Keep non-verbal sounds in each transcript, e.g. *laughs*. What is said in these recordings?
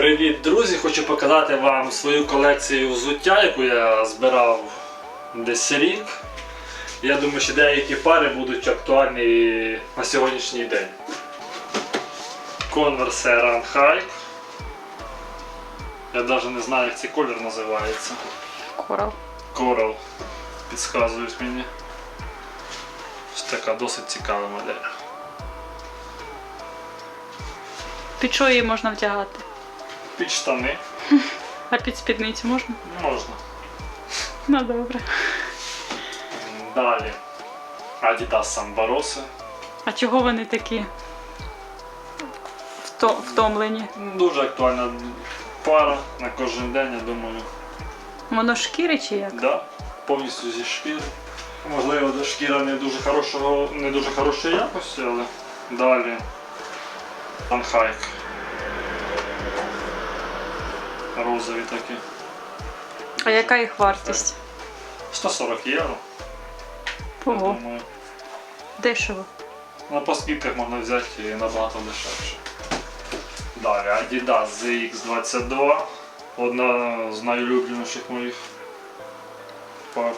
Привіт, друзі! Хочу показати вам свою колекцію взуття, яку я збирав десь рік. Я думаю, що деякі пари будуть актуальні на сьогоднішній день. Converse Run High. Я навіть не знаю, як цей колір називається. Корал. Coral. Підсказують мені. Ось така досить цікава модель. Під що її можна вдягати? Під штани *laughs* А під спідницю можна? можна. Ну добре. Далі. Adidas Sambarosse. А чого вони такі вто- втомлені? Дуже актуальна пара на кожен день, я думаю. Воно шкіри чи як? Да, повністю зі шкіри. Можливо, шкіра не дуже хорошого, не дуже хорошої якості, але далі. Анхайк. Розові такі. А яка їх вартість? 140 євро. Я Ого, думаю. дешево. На по скидках можна взяти і набагато дешевше. Далі Adidas ZX22. Одна з найулюбленіших моїх пар.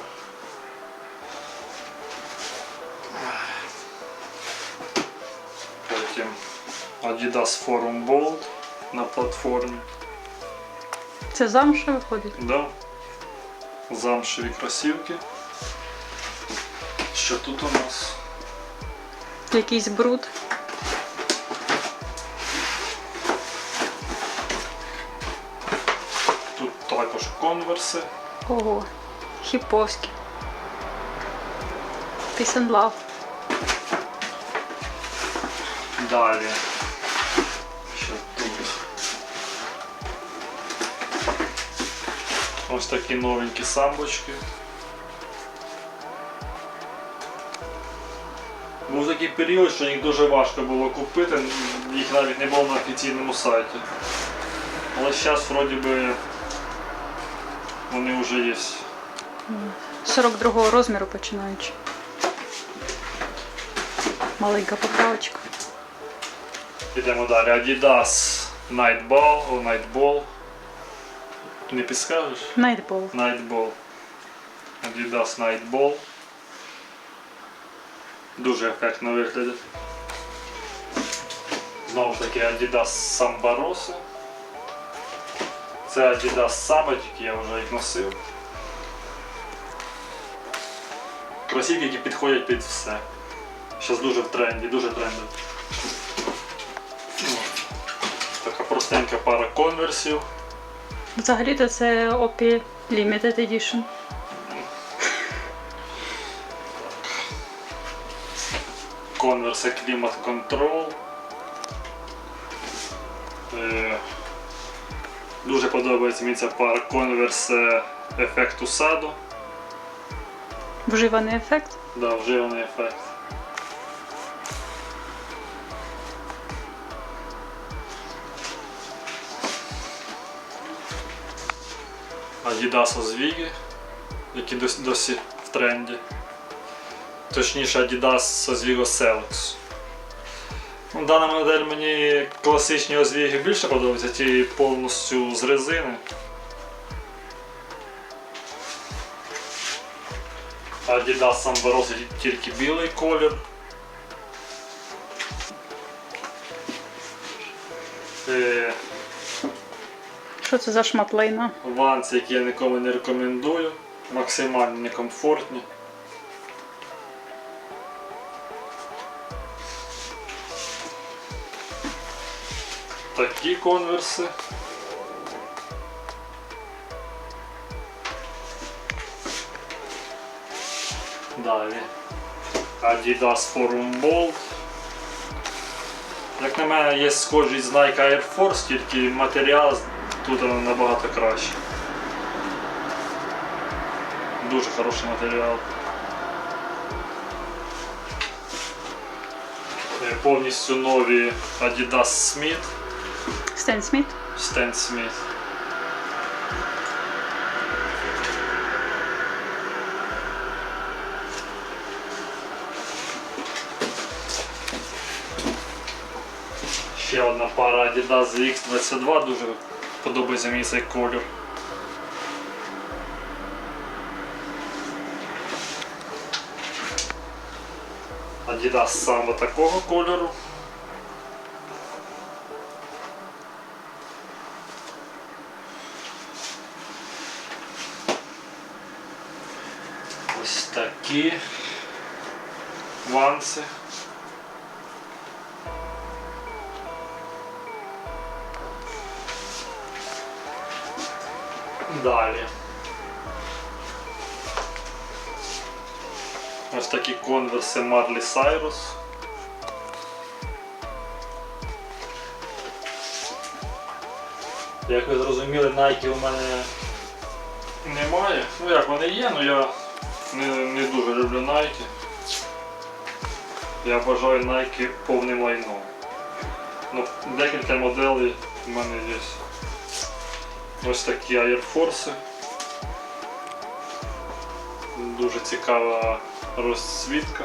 Потім Adidas Forum Bold на платформі. Це замше виходить? Да. Замшеві кросівки. Що тут у нас? Якийсь бруд. Тут також конверси. Ого. Хіповські. Peace and love. Далі. Ось такі новенькі самбочки. Був такий період, що їх дуже важко було купити, їх навіть не було на офіційному сайті. Але зараз вроді би вони вже є. 42-го розміру починаючи. Маленька поправочка. Йдемо далі. Adidas Nightball, Nightball. Не підскажеш? Найтбол. Nightball. Adidas Nightball. Дуже ефектно виглядить. Знову ж таки Adidas Sambarosse. Це Adidas Samba, тільки я вже їх носив. Кросівки, які підходять під все. Зараз дуже в тренді, дуже трендові. Ну, Така простенька пара конверсів. Взагалі-то це OP Limited Edition. Converse Climate Control. Е, Дуже подобається мені ця пара Converse ефекту саду. Вживаний ефект. Да, вживаний ефект. Adidas Ozwigi, які досі, досі в тренді. Точніше Adidas Ozwigo Selux. Ну, Дана модель мені класичні Ozwigi більше подобаються, ті повністю з резини. Adidas Sambarosse тільки білий колір. Що це за шматлейна? Ванці, які я нікому не рекомендую, максимально некомфортні. Такі конверси. Далі. Adidas Forum Bold. Як на мене, є схожість з Nike Air Force, тільки матеріал тут набагато краще. Дуже хороший матеріал. Е, Повністю нові Adidas Smith, Стен Сміт. Stan Smith. ще ще одна пара Adidas ZX22, дуже подобається мені цей колір. Adidas саме такого кольору. Ось такі ванси. Далі. Ось такі конверси Марлі Сайрус. Як ви зрозуміли, Nike у мене немає. Ну як вони є, але я не, не дуже люблю Nike. Я вважаю Nike повним лайном. Ну, декілька моделей у мене є. Ось такі Air Force. Дуже цікава розцвітка.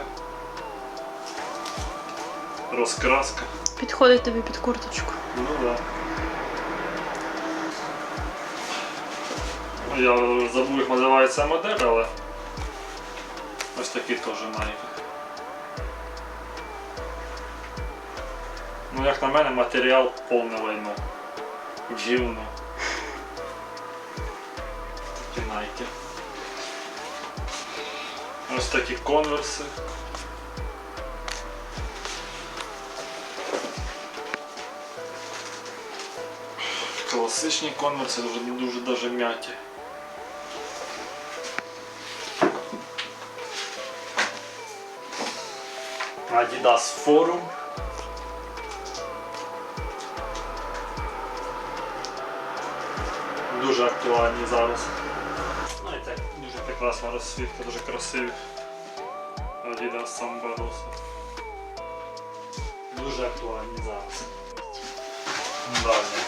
Розкраска. Підходить тобі під курточку. Ну да. Я забув, як називається модель, але ось такі теж Nike. Ну, як на мене, матеріал повне лайно. Гівно. Nike. Ось такі конверси. Класичні конверси дуже дуже даже м'яті. Adidas Forum. Дуже актуальні зараз. Прекрасна розсвітка, дуже красиві. Adidas Samba Rosa. Дуже актуальні зараз. Далі.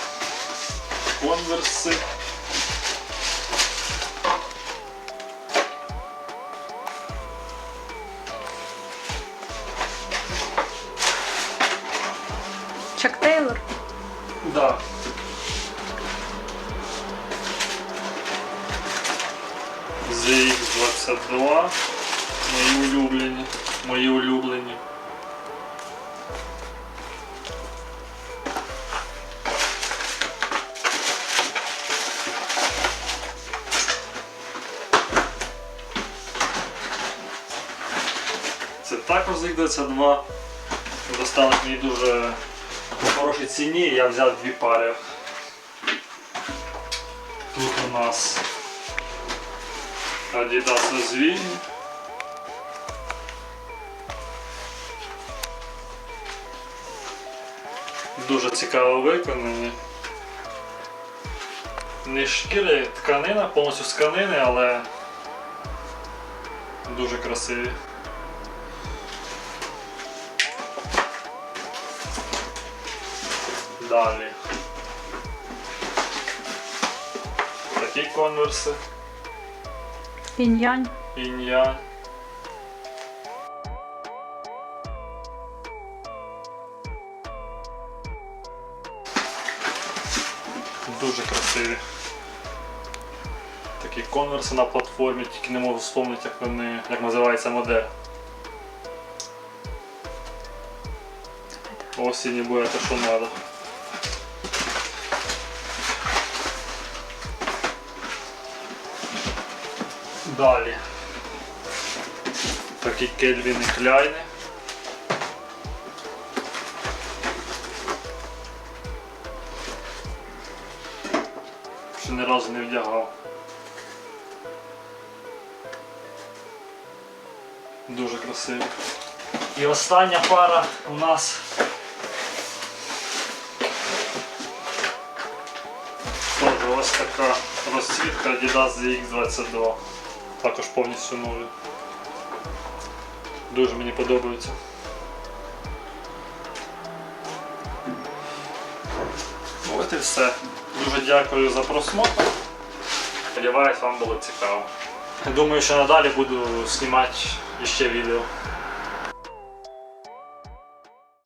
Конверси. Чак Тейлор. Да. ZX22. Мої улюблені. Мої улюблені. Це також ZX22. Досталось мені дуже по хорошій ціні, я взяв дві пари. Тут у нас Adidas Oswini. Дуже цікаво виконані. Не шкіри, тканина, повністю з тканини, але дуже красиві. Далі. Такі конверси. Інь-янь. Інь-янь. Дуже красиві. Такі конверси на платформі, тільки не можу вспомнити, як вони, як називається модель. Осінні буде те, що треба. Далі. Такі кельвіни кляйни. Ще ні разу не вдягав. Дуже красиві. І остання пара у нас Тоже ось така розцвітка Adidas ZX22. Також повністю нові. Дуже мені подобаються. Ну, От і все. Дуже дякую за просмотр. Сподіваюсь, вам було цікаво. Думаю, що надалі буду знімати ще відео.